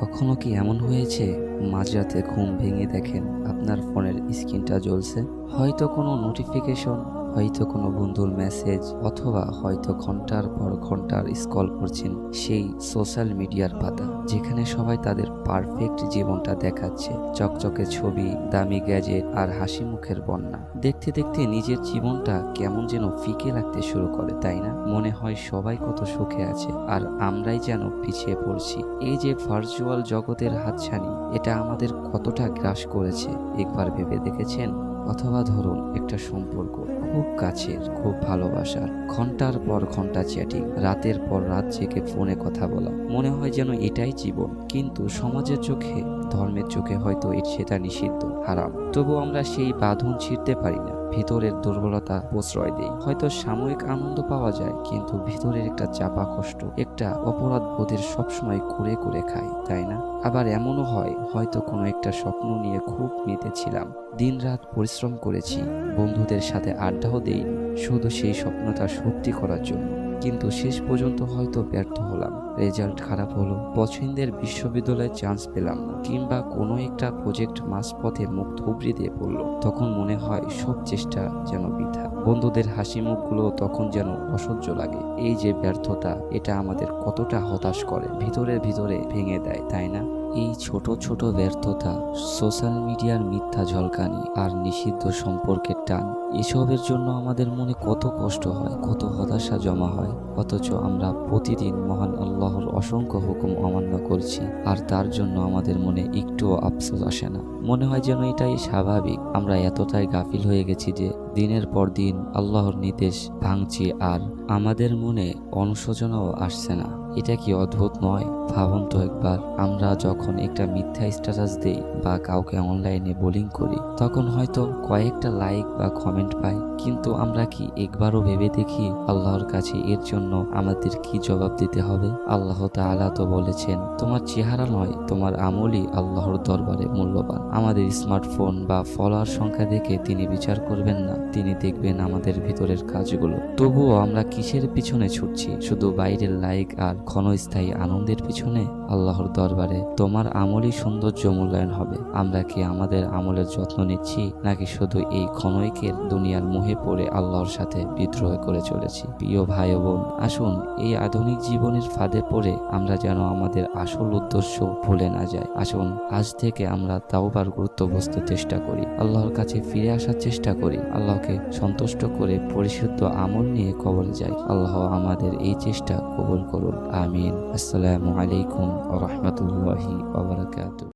কখনো কি এমন হয়েছে? মাঝরাতে ঘুম ভেঙে দেখেন আপনার ফোনের স্ক্রিনটা জ্বলছে। হয়তো কোনো নোটিফিকেশন হয়তো কোনো বন্ধুর মেসেজ অথবা হয়তো ঘণ্টার পর ঘণ্টার স্কল করছেন সেই সোশ্যাল মিডিয়ার পাতা, যেখানে সবাই তাদের পারফেক্ট জীবনটা দেখাচ্ছে। চকচকে ছবি, দামি গ্যাজেট আর হাসি মুখের বন্যা। দেখতে দেখতে নিজের জীবনটা কেমন যেন ফিকে লাগতে শুরু করে, তাই না? মনে হয় সবাই কত সুখে আছে, আর আমরাই যেন পিছিয়ে পড়ছি। এই যে ভার্চুয়াল জগতের হাতছানি, এটা আমাদের কতটা গ্রাস করেছে, একবার ভেবে দেখেছেন? অথবা ধরুন একটা সম্পর্ক খুব কাছের, খুব ভালোবাসার, ঘণ্টার পর ঘণ্টা চ্যাটিং রাতের পর রাত জেগে ফোনে কথা বলা, মনে হয় যেন এটাই জীবন। কিন্তু সমাজের চোখে, ধর্মের চোখে হয়তো সেটা নিষিদ্ধ, হারাম। তবু আমরা সেই বাঁধন ছিঁড়তে পারি না। ভিতরের দুর্বলতা প্রশ্রয় দেই। হয়তো সাময়িক আনন্দ পাওয়া যায়, কিন্তু ভিতরের একটা চাপা কষ্ট, একটা অপরাধ বোধের সবসময় করে করে খায় তাই না? আবার এমনও হয়, হয়তো কোনো একটা স্বপ্ন নিয়ে খুব মেতেছিলাম। দিন রাত পরিশ্রম করেছি, বন্ধুদের সাথে আড্ডাও দেই শুধু সেই স্বপ্নটা সত্যি করার জন্য। কিন্তু শেষ পর্যন্ত হয়তো ব্যর্থ হলাম। রেজাল্ট খারাপ হলো। পছন্দের বিশ্ববিদ্যালয়ে চান্স পেলাম না, কিংবা কোনো একটা প্রজেক্ট মাঝপথে মুখ থুবড়ে দিয়ে পড়ল। তখন মনে হয় সব চেষ্টা যেন বৃথা। বন্ধুদের হাসি মুখগুলো তখন যেন অসহ্য লাগে। এই যে ব্যর্থতা, এটা আমাদের কতটা হতাশ করে। ভিতরে ভিতরে ভেঙে দেয়, তাই না? এই ছোট ছোট ব্যর্থতা সোশ্যাল মিডিয়ার মিথ্যা ঝলকানি আর নিষিদ্ধ সম্পর্কের টান, এসবের জন্য আমাদের মনে কত কষ্ট হয়, কত হতাশা জমা হয়। অথচ আমরা প্রতিদিন মহান আল্লাহর অসংখ্য হুকুম অমান্য করছি আর তার জন্য আমাদের মনে একটুও আফসোস আসে না। মনে হয় যেন এটাই স্বাভাবিক। আমরা এতটাই গাফিল হয়ে গেছি যে দিনের পর দিন আল্লাহর নির্দেশ ভাঙছি আর আমাদের মনে অনুশোচনাও আসছে না। এটা কি অদ্ভুত নয়? ভাবুন তো একবার, আমরা যখন একটা মিথ্যা স্ট্যাটাস দেই বা কাউকে অনলাইনে বোলিং করি, তখন হয়তো কয়েকটা লাইক বা কমেন্ট পাই, কিন্তু আমরা কি একবারও ভেবে দেখি আল্লাহর কাছে এর জন্য আমাদের কি জবাব দিতে হবে? আল্লাহ তাআলা তো বলেছেন, তোমার চেহারা নয়, তোমার আমলই আল্লাহর দরবারে মূল্যবান। আমাদের স্মার্টফোন বা ফলোয়ার সংখ্যা দেখে তিনি বিচার করবেন না। তিনি দেখবেন আমাদের ভিতরের কাজগুলো। তবুও আমরা কিসের পিছনে ছুটছি? শুধু বাইরের লাইক আর ক্ষণস্থায়ী আনন্দের পিছনে? আল্লাহর দরবারে তোমার আমলই সৌন্দর্য মূল্যায়ন হবে। আমরা কি আমাদের আমলের যত্ন নিচ্ছি? নাকি শুধু এই ক্ষণৈকের দুনিয়ার মুহে পড়ে আল্লাহর সাথে বিদ্রোহ করে চলেছি? প্রিয় ভাই বোন, আসুন এই আধুনিক জীবনের ফাঁদে পড়ে আমরা যেন আমাদের আসল উদ্দেশ্য ভুলে না যাই। আসুন, আজ থেকে আমরা তাওবার গুরুত্ব বুঝতে চেষ্টা করি। আল্লাহর কাছে ফিরে আসার চেষ্টা করি। আল্লাহকে সন্তুষ্ট করে পরিশুদ্ধ আমল নিয়ে কবর যাই। আল্লাহ আমাদের এই চেষ্টা কবল করুন। আমিন। আসসালামু আলাইকুম রহমতুল্লাহি